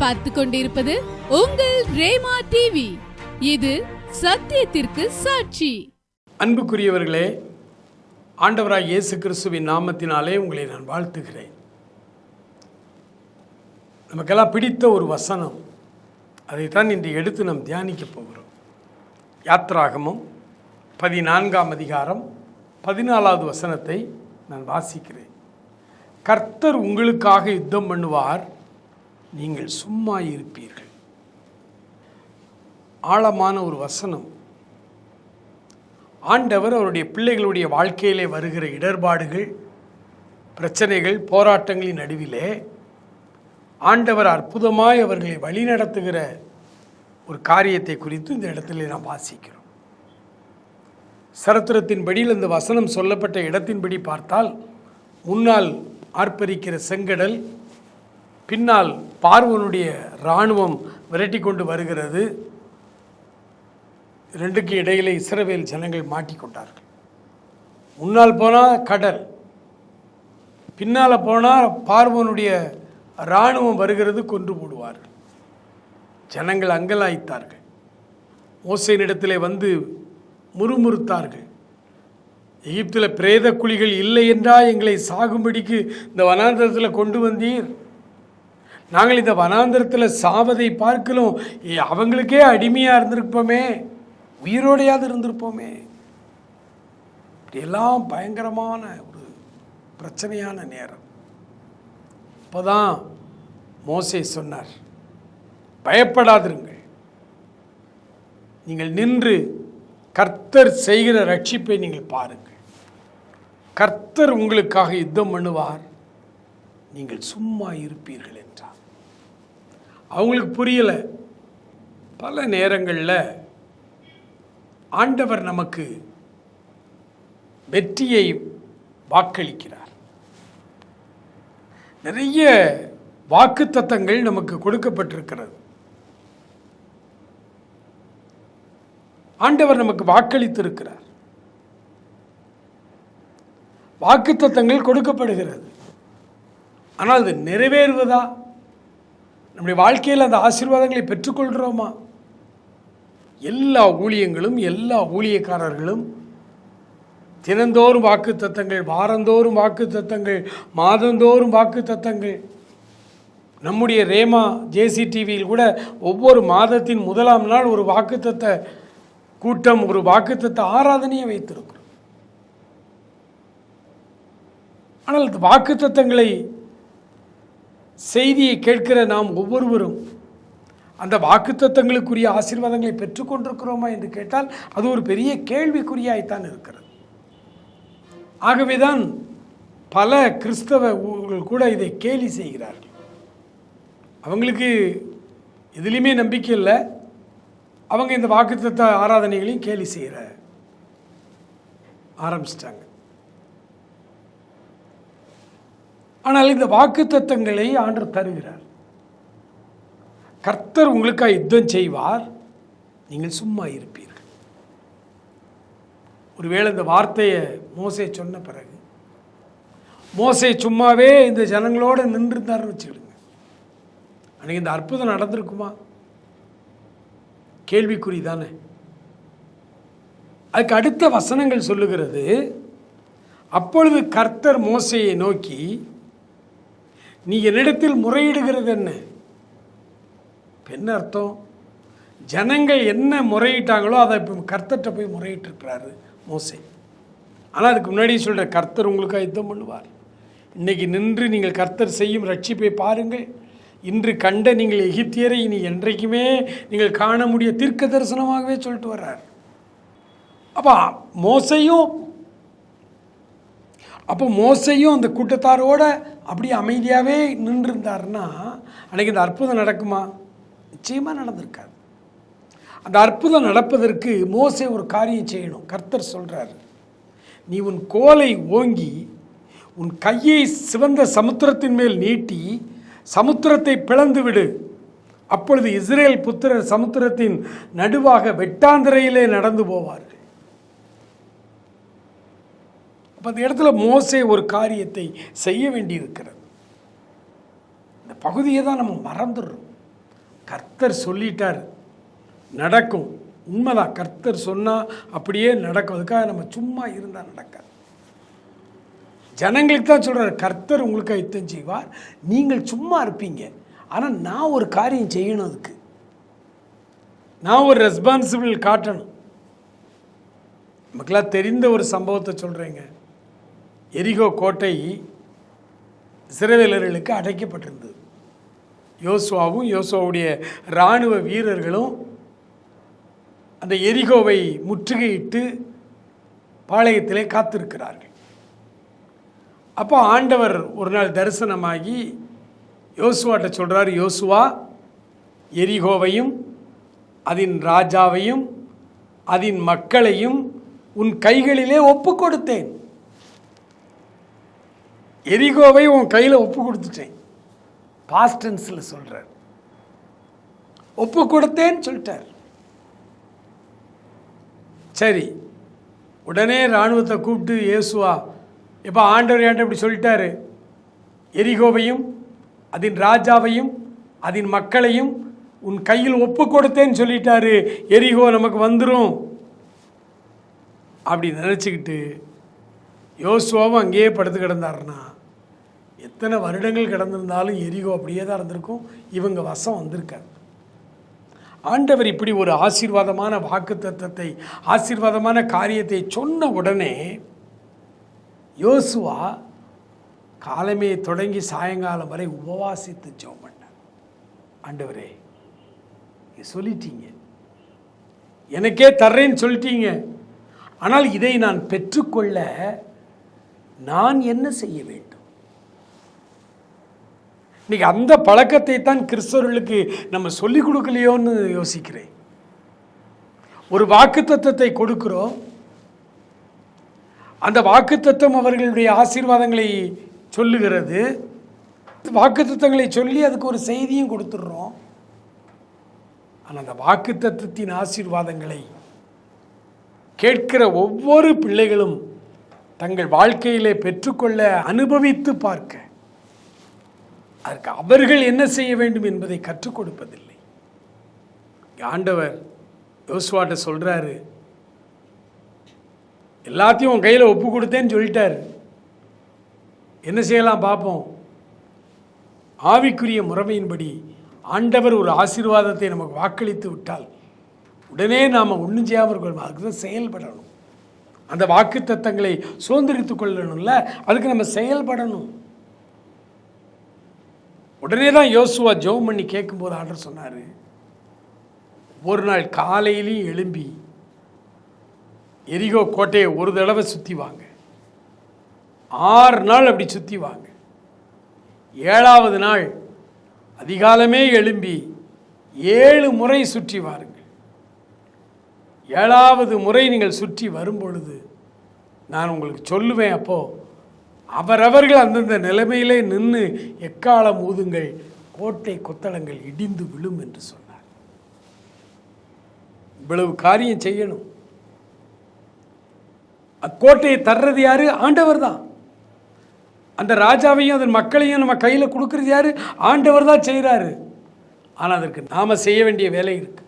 பார்த்து கொண்டிருப்பது உங்கள் ரேமா டிவி இது சத்தியத்திற்கு சாட்சி. அன்புக்குரியவர்களே ஆண்டவராய் இயேசு கிறிஸ்துவின் நாமத்தினாலே உங்களை நான் வாழ்த்துகிறேன். நமக்கெல்லாம் பிடித்த ஒரு வசனம். அதைத்தான் இன்று எடுத்து நாம் தியானிக்க போகிறோம். யாத்ராகமும் பதினான்காம் அதிகாரம் பதினாலாவது வசனத்தை நான் வாசிக்கிறேன். கர்த்தர் உங்களுக்காக யுத்தம் பண்ணுவார் நீங்கள் சும்மா இருப்பீர்கள். ஆழமான ஒரு வசனம். ஆண்டவர் அவருடைய பிள்ளைகளுடைய வாழ்க்கையிலே வருகிற இடர்பாடுகள் பிரச்சனைகள் போராட்டங்களின் நடுவிலே ஆண்டவர் அற்புதமாய் அவர்களை வழிநடத்துகிற ஒரு காரியத்தை குறித்து இந்த இடத்திலே நாம் வாசிக்கிறோம். சரித்திரத்தின்படியில் இந்த வசனம் சொல்லப்பட்ட இடத்தின்படி பார்த்தால் முன்னால் ஆர்ப்பரிக்கிற செங்கடல் பின்னால் பார்வனுடைய இராணுவம் விரட்டி கொண்டு வருகிறது. ரெண்டுக்கு இடையிலே இஸ்ரவேல் ஜனங்கள் மாட்டிக்கொண்டார்கள் முன்னால் போனால் கடல் பின்னால் போனால் பார்வனுடைய இராணுவம் வருகிறது கொன்று போடுவார்கள். ஜனங்கள் அங்கலாய்த்தார்கள். மோசையினிடத்திலே வந்து முறுமுறுத்தார்கள். எகிப்தில் பிரேத குழிகள் இல்லை என்றால் எங்களை சாகும்படிக்கு இந்த வனாந்தரத்தில் கொண்டு வந்தீர்? நாங்கள் இந்த வனாந்திரத்தில் சாவதை பார்க்கலாம் ஏ, அவங்களுக்கே அடிமையாக இருந்திருப்போமே. உயிரோடையாவது இருந்திருப்போமே. இப்படியெல்லாம் பயங்கரமான ஒரு பிரச்சனையான நேரம். அப்போதான் மோசே சொன்னார் பயப்படாதிருங்கள். நீங்கள் நின்று கர்த்தர் செய்கிற ரட்சிப்பை நீங்கள் பாருங்கள். கர்த்தர் உங்களுக்காக யுத்தம் பண்ணுவார். நீங்கள் சும்மா இருப்பீர்கள் என்றார். அவங்களுக்கு புரியலை. பல நேரங்களில் ஆண்டவர் நமக்கு வெற்றியை வாக்களிக்கிறார். நிறைய வாக்குத்தத்தங்கள் நமக்கு கொடுக்கப்பட்டிருக்கிறது. ஆண்டவர் நமக்கு வாக்களித்திருக்கிறார். வாக்குத்தத்தங்கள் கொடுக்கப்படுகிறது. ஆனால் அது நிறைவேறுவதா? நம்முடைய வாழ்க்கையில் அந்த ஆசீர்வாதங்களை பெற்றுக்கொள்கிறோமா எல்லா ஊழியங்களும் எல்லா ஊழியக்காரர்களும் தினந்தோறும் வாக்கு தத்தங்கள் வாரந்தோறும் வாக்கு தத்தங்கள் மாதந்தோறும் வாக்கு தத்தங்கள். நம்முடைய ரேமா ஜேசி டிவியில் கூட ஒவ்வொரு மாதத்தின் முதலாம் நாள் ஒரு வாக்குத்தத்த கூட்டம் ஒரு வாக்குத்தத்த ஆராதனையை வைத்திருக்கிறோம். ஆனால் வாக்குத்தத்தங்களை செய்தியை கேட்கிற நாம் ஒவ்வொருவரும் அந்த வாக்குத்தத்தங்களுக்குரிய ஆசீர்வாதங்களை பெற்றுக்கொண்டிருக்கிறோமா என்று கேட்டால் அது ஒரு பெரிய கேள்விக்குறியாய்த்தான் இருக்கிறது. ஆகவேதான் பல கிறிஸ்தவ ஊர்கள் கூட இதை கேலி செய்கிறார்கள். அவங்களுக்கு எதுலேயுமே நம்பிக்கை இல்லை. அவங்க இந்த வாக்குத்தத்த ஆராதனைகளையும் கேலி செய்கிற ஆரம்பிச்சிட்டாங்க. ஆனால் இந்த வாக்குத்தத்தங்களை ஆண்டர் தருகிறார். கர்த்தர் உங்களுக்காக யுத்தம் செய்வார். நீங்கள் சும்மா இருப்பீர்கள். ஒருவேளை இந்த வார்த்தையை மோசை சொன்ன பிறகு மோசை சும்மாவே இந்த ஜனங்களோடு நின்றுருந்தாருன்னு வச்சுக்கிடுங்க. அன்னைக்கு இந்த அற்புதம் நடந்திருக்குமா? கேள்விக்குறி தானே. அதுக்கு அடுத்த வசனங்கள் சொல்லுகிறது அப்பொழுது கர்த்தர் மோசையை நோக்கி நீ என்னிடத்தில் முறையிடுகிறது என்ன? பெண் என்ன அர்த்தம். ஜனங்கள் என்ன முறையிட்டாங்களோ அதை இப்போ கர்த்தர்கிட்ட போய் முறையிட்டிருக்கிறாரு மோசை. ஆனால் அதுக்கு முன்னாடி சொல்கிற கர்த்தர் உங்களுக்காக யுத்தம் பண்ணுவார். இன்றைக்கி நின்று நீங்கள் கர்த்தர் செய்யும் ரட்சிப்பை பாருங்கள். இன்று கண்ட நீங்கள் எகிப்தியரை இனி என்றைக்குமே நீங்கள் காண முடிய தீர்க்க தரிசனமாகவே சொல்லிட்டு வர்றார். அப்போ மோசையும் அப்போ மோசையும் அந்த கூட்டத்தாரோட அப்படியே அமைதியாகவே நின்றுருந்தாருன்னா அன்னைக்கு இந்த அற்புதம் நடக்குமா? நிச்சயமாக நடந்திருக்காது. அந்த அற்புதம் நடப்பதற்கு மோசை ஒரு காரியம் செய்யணும். கர்த்தர் சொல்கிறார் நீ உன் கோலை ஓங்கி உன் கையை சிவந்த சமுத்திரத்தின் மேல் நீட்டி சமுத்திரத்தை பிளந்து விடு. அப்பொழுது இஸ்ரேல் புத்திரர் சமுத்திரத்தின் நடுவாக வெட்டாந்திரையிலே நடந்து போவார்கள். அப்போ அந்த இடத்துல மோசே ஒரு காரியத்தை செய்ய வேண்டியிருக்கிறது. இந்த பகுதியை தான் நம்ம மறந்துடுறோம். கர்த்தர் சொல்லிட்டார் நடக்கும். உண்மைதான் கர்த்தர் சொன்னால் அப்படியே நடக்கும். அதுக்காக நம்ம சும்மா இருந்தால் நடக்காது. ஜனங்களுக்கு தான் சொல்கிறார் கர்த்தர் உங்களுக்கு யுத்தம் செய்வார். நீங்கள் சும்மா இருப்பீங்க. ஆனால் நான் ஒரு காரியம் செய்யணும் அதுக்கு. நான் ஒரு ரெஸ்பான்சிபிள் காட்டணும். நமக்கெல்லாம் தெரிந்த ஒரு சம்பவத்தை சொல்கிறேங்க எரிகோ கோட்டை சிறைவேலர்களுக்கு அடைக்கப்பட்டிருந்தது. யோசுவாவும் யோசுவாவுடைய இராணுவ வீரர்களும் அந்த எரிகோவை முற்றுகையிட்டு பாளையத்திலே காத்திருக்கிறார்கள். அப்போ ஆண்டவர் ஒரு நாள் தரிசனமாகி யோசுவாட்ட சொல்கிறார் யோசுவா எரிகோவையும் அதன் ராஜாவையும் அதன் மக்களையும் உன் கைகளிலே ஒப்பு கொடுத்தேன் எரிகோவை உன் கையில் ஒப்பு கொடுத்துட்டேன். பாஸ்டன்ஸில் சொல்கிறார் ஒப்பு கொடுத்தேன்னு சொல்லிட்டார். சரி உடனே இராணுவத்தை கூப்பிட்டு இயேசுவா இப்போ ஆண்டவர் ஏன்ட்ட இப்படி சொல்லிட்டாரு? எரிகோவையும் அதன் ராஜாவையும் அதன் மக்களையும் உன் கையில் ஒப்பு கொடுத்தேன்னு சொல்லிட்டாரு. எரிகோ நமக்கு வந்துடும் அப்படி நினச்சிக்கிட்டு யோசுவாவும் அங்கேயே படுத்து கிடந்தாருன்னா எத்தனை வருடங்கள் கிடந்திருந்தாலும் எரிகோ அப்படியே தான் இருந்திருக்கும். இவங்க வசம் வந்திருக்காரு. ஆண்டவர் இப்படி ஒரு ஆசீர்வாதமான வாக்கு தத்துவத்தை ஆசீர்வாதமான காரியத்தை சொன்ன உடனே யோசுவா காலமே தொடங்கி சாயங்காலம் வரை உபவாசித்து ஜெபம் பண்ணார். ஆண்டவரே சொல்லிட்டீங்க. எனக்கே தர்றேன்னு சொல்லிட்டீங்க. ஆனால் இதை நான் பெற்றுக்கொள்ள நான் என்ன செய்ய வேண்டும்? இன்னைக்கு அந்த பழக்கத்தை தான் கிறிஸ்தவர்களுக்கு நம்ம சொல்லிக் கொடுக்கலையோன்னு யோசிக்கிறேன். ஒரு வாக்குத்தத்தத்தை கொடுக்கிறோம். அந்த வாக்குத்தத்தம் அவர்களுடைய ஆசீர்வாதங்களை சொல்லுகிறது. வாக்குத்தத்தங்களை சொல்லி அதுக்கு ஒரு செய்தியும் கொடுத்துடுறோம். ஆனால் அந்த வாக்குத்தத்தத்தின் ஆசீர்வாதங்களை கேட்கிற ஒவ்வொரு பிள்ளைகளும் தங்கள் வாழ்க்கையிலே பெற்றுக்கொள்ள அனுபவித்து பார்க்க. அதற்கு அவர்கள் என்ன செய்ய வேண்டும் என்பதை கற்றுக் கொடுப்பதில்லை. ஆண்டவர் யோசுவாட்ட சொல்றாரு எல்லாத்தையும் உன் கையில் ஒப்பு கொடுத்தேன்னு சொல்லிட்டாரு. என்ன செய்யலாம் பார்ப்போம் ஆவிக்குரிய முறைமையின்படி ஆண்டவர் ஒரு ஆசீர்வாதத்தை நமக்கு வாக்களித்து விட்டால் உடனே நாம் ஒன்றும் செய்யாமல் இருக்கணும் அதுக்கு தான் செயல்படணும். அந்த வாக்கு தத்தங்களை சுதந்திரித்து கொள்ளணும்ல? அதுக்கு நம்ம செயல்படணும். உடனே தான் யோசுவா ஜோம் பண்ணி கேட்கும்போது ஆர்டர் சொன்னார் ஒரு நாள் காலையிலையும் எழும்பி எரிகோ கோட்டையை ஒரு தடவை சுற்றி வாங்க. ஆறு நாள் அப்படி சுற்றி வாங்க. ஏழாவது நாள் அதிகாலமே எழும்பி ஏழு முறை சுற்றி வாருங்கள் ஏழாவது முறை நீங்கள் சுற்றி வரும்பொழுது நான் உங்களுக்கு சொல்லுவேன் அப்போது அவரவர்கள் அந்தந்த நிலைமையிலே நின்று எக்காலம் ஊதுங்கள் கோட்டை கொத்தளங்கள் இடிந்து விழும் என்று சொன்னார். இவ்வளவு காரியம் செய்யணும். அக்கோட்டையை தர்றது யாரு? ஆண்டவர் தான். அந்த ராஜாவையும் அதன் மக்களையும் நம்ம கையில் கொடுக்கறது யாரு? ஆண்டவர் தான் செய்கிறாரு ஆனால் அதற்கு நாம் செய்ய வேண்டிய வேலை இருக்குது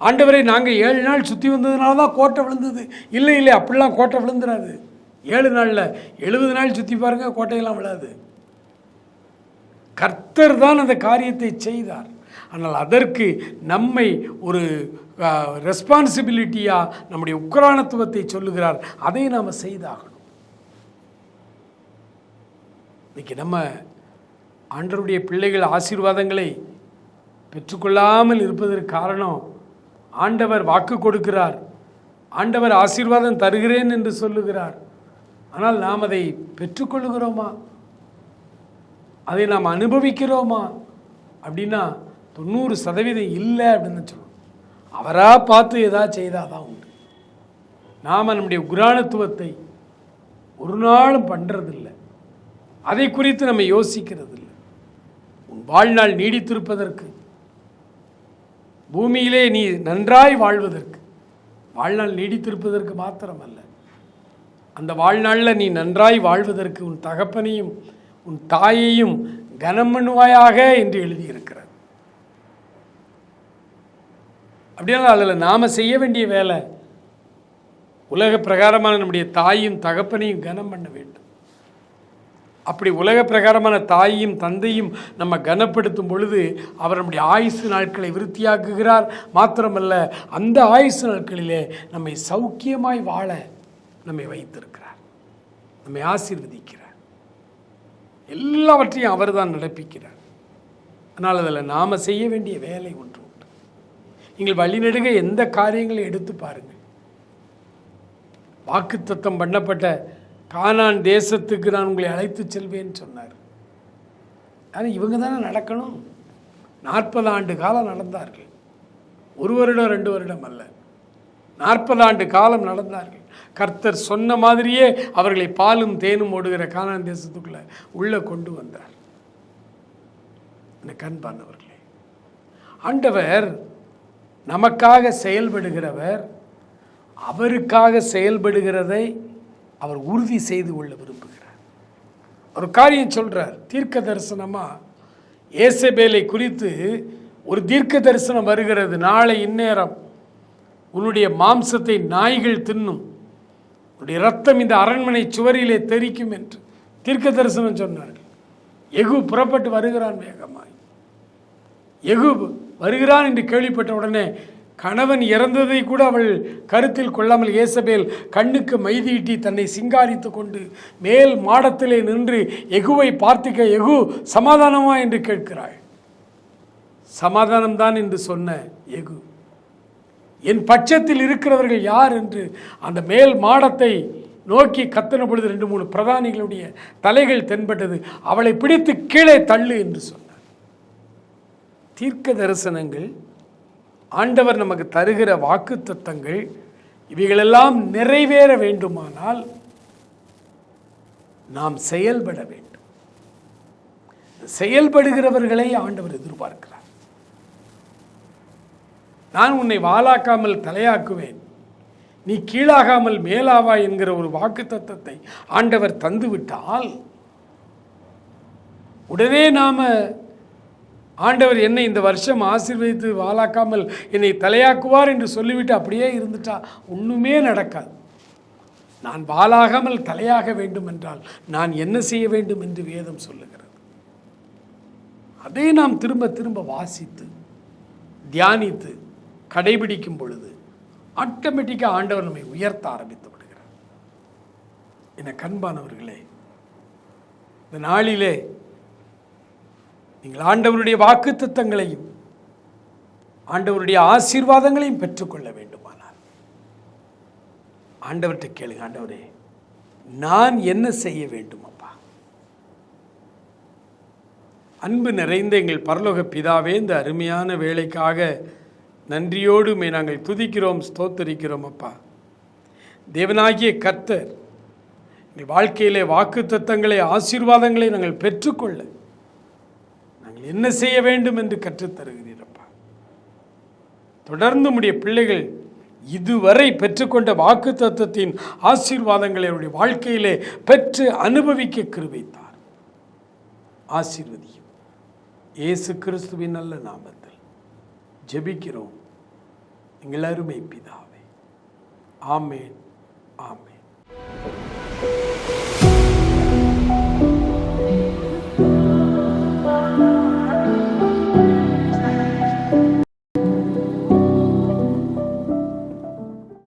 ஆண்டவரை நாங்கள் ஏழு நாள் சுற்றி வந்ததுனால தான் கோட்டை விழுந்தது. இல்லை இல்லை அப்படிலாம் கோட்டை விழுந்துடாது ஏழு நாளில் எழுபது நாள் சுற்றி பாருங்க கோட்டையெல்லாம் விழாது. கர்த்தர் தான் அந்த காரியத்தை செய்தார். ஆனால் அதற்கு நம்மை ஒரு ரெஸ்பான்சிபிலிட்டியாக நம்முடைய உக்ரானத்துவத்தை சொல்லுகிறார். அதை நாம் செய்தாகணும். இன்னைக்கு நம்ம ஆண்டவருடைய பிள்ளைகள் ஆசீர்வாதங்களை பெற்றுக்கொள்ளாமல் இருப்பதற்கு காரணம் ஆண்டவர் வாக்கு கொடுக்கிறார். ஆண்டவர் ஆசீர்வாதம் தருகிறேன் என்று சொல்லுகிறார். ஆனால் நாம் அதை பெற்றுக்கொள்கிறோமா? அதை நாம் அனுபவிக்கிறோமா? அப்படின்னா தொண்ணூறு சதவீதம் இல்லை அப்படின்னு சொல்லணும் அவராக பார்த்து ஏதாவது செய்தால் தான் உண்டு. நாம் நம்முடைய குரானத்துவத்தை ஒரு நாளும் பண்ணுறதில்லை அதை குறித்து நம்ம யோசிக்கிறதில்லை. உன் வாழ்நாள் நீடித்திருப்பதற்கு பூமியிலே நீ நன்றாய் வாழ்வதற்கு. வாழ்நாள் நீடித்திருப்பதற்கு மாத்திரமல்ல. அந்த வாழ்நாளில் நீ நன்றாய் வாழ்வதற்கு உன் தகப்பனையும் உன் தாயையும் கனமண்ணுவாயாக என்று எழுதியிருக்கிறார் அப்படின்னா அதில் நாம் செய்ய வேண்டிய வேலை உலக பிரகாரமான நம்முடைய தாயும் தகப்பனையும் கனம் பண்ண வேண்டும். அப்படி உலக பிரகாரமான தாயையும் தந்தையும் நம்ம கனப்படுத்தும் பொழுது அவர் நம்முடைய ஆயுசு நாட்களை விருத்தியாக்குகிறார். மாத்திரமல்ல அந்த ஆயுசு நாட்களிலே நம்மை சௌக்கியமாய் வாழ நம்மை வைத்திருக்கிறார். நம்மை ஆசீர்வதிக்கிறார். எல்லாவற்றையும் அவர்தான் நடப்பிக்கிறார். ஆனால் அதில் நாம் செய்ய வேண்டிய வேலை ஒன்று உண்டு. நீங்கள் வழிநெடுக எந்த காரியங்களை எடுத்து பாருங்கள். வாக்குத்தத்தம் பண்ணப்பட்ட கானான் தேசத்துக்கு நான் உங்களை அழைத்து செல்வேன்னு சொன்னார். ஆனால் இவங்க தானே நடக்கணும். நாற்பது ஆண்டு காலம் நடந்தார்கள். ஒரு வருடம் ரெண்டு வருடம் அல்ல. நாற்பது ஆண்டு காலம் நடந்தார்கள். கர்த்தர் சொன்ன மாதிரியே அவர்களை பாலும் தேனும் ஓடுகிற கானான் தேசத்துக்குள்ள உள்ள கொண்டு வந்தார். இந்த கண்பானவர்களே ஆண்டவர் நமக்காக செயல்படுகிறவர் அவருக்காக செயல்படுகிறதை அவர் உறுதி செய்து கொள்ள விரும்புகிறார். ஒரு காரியம் சொல்கிறார் தீர்க்க தரிசனமாக ஏசபேலை குறித்து ஒரு தீர்க்க தரிசனம் வருகிறது நாளை இந்நேரம். உன்னுடைய மாம்சத்தை நாய்கள் தின்னும். உன்னுடைய ரத்தம் இந்த அரண்மனை சுவரிலே தெரிக்கும் என்று தீர்க்க தரிசனம் சொன்னார்கள் எகு புறப்பட்டு வருகிறான் வேகமாய். எகு வருகிறான் என்று கேள்விப்பட்ட உடனே கணவன் இறந்ததை கூட அவள் கருத்தில் கொள்ளாமல் ஏசபேல் கண்ணுக்கு மைதீட்டி தன்னை சிங்காரித்து கொண்டு மேல் மாடத்திலே நின்று எகுவை பார்த்துக்க எகு சமாதானமா? என்று கேட்கிறாள். சமாதானம்தான் என்று சொன்ன எகு. என் பட்சத்தில் இருக்கிறவர்கள் யார்? என்று அந்த மேல் மாடத்தை நோக்கி கத்தின பொழுது ரெண்டு மூணு பிரதானிகளுடைய தலைகள் தென்பட்டது. அவளை பிடித்து கீழே தள்ளு என்று சொன்னார். தீர்க்க தரிசனங்கள் ஆண்டவர் நமக்கு தருகிற வாக்குத்தத்தங்கள் இவைகளெல்லாம் நிறைவேற வேண்டுமானால் நாம் செயல்பட வேண்டும். செயல்படுகிறவர்களை ஆண்டவர் எதிர்பார்க்கிறார். நான் உன்னை வாளாக்காமல் தலையாக்குவேன். நீ கீழாகாமல் மேலாவா என்கிற ஒரு வாக்குத்தத்தத்தை ஆண்டவர் தந்துவிட்டால் உடனே நாம ஆண்டவர் என்னை இந்த வருஷம் ஆசீர்வதித்து வாழாக்காமல் என்னை தலையாக்குவார் என்று சொல்லிவிட்டு அப்படியே இருந்துட்டா. ஒன்றுமே நடக்காது. நான் வாழாகாமல் தலையாக வேண்டும் என்றால் நான் என்ன செய்ய வேண்டும் என்று வேதம் சொல்லுகிறது. அதை நாம் திரும்ப திரும்ப வாசித்து தியானித்து கடைபிடிக்கும் பொழுது ஆட்டோமேட்டிக்காக ஆண்டவர் நம்மை உயர்த்த ஆரம்பித்து விடுகிறார். என கண்பானவர்களே இந்த நாளிலே நீங்கள் ஆண்டவருடைய வாக்குத்தத்தங்களையும் ஆண்டவருடைய ஆசீர்வாதங்களையும் பெற்றுக்கொள்ள வேண்டுமானால். ஆண்டவர்கிட்ட கேளுங்க ஆண்டவரே நான் என்ன செய்ய வேண்டும் அப்பா அன்பு நிறைந்த எங்கள் பரலோக பிதாவே இந்த அருமையான வேலைக்காக நன்றியோடு நாங்கள் துதிக்கிறோம் ஸ்தோத்தரிக்கிறோம் அப்பா தேவனாகிய கர்த்தர் எங்கள் வாழ்க்கையிலே வாக்குத்தத்தங்களை ஆசீர்வாதங்களை நாங்கள் பெற்றுக்கொள்ள என்ன செய்ய வேண்டும் என்று கற்றுத்தருகிறீரப்பா? தொடர்ந்து உடைய பிள்ளைகள் இதுவரை பெற்றுக்கொண்ட வாக்கு தத்துவத்தின் ஆசீர்வாதங்களை அவருடைய வாழ்க்கையிலே பெற்று அனுபவிக்க கிருபித்தார். ஆசீர்வதியும். இயேசு கிறிஸ்துவின் நல்ல நாமத்தில் ஜெபிக்கிறோம். எங்கள் அருமை பிதாவே. ஆமேன் ஆமேன்.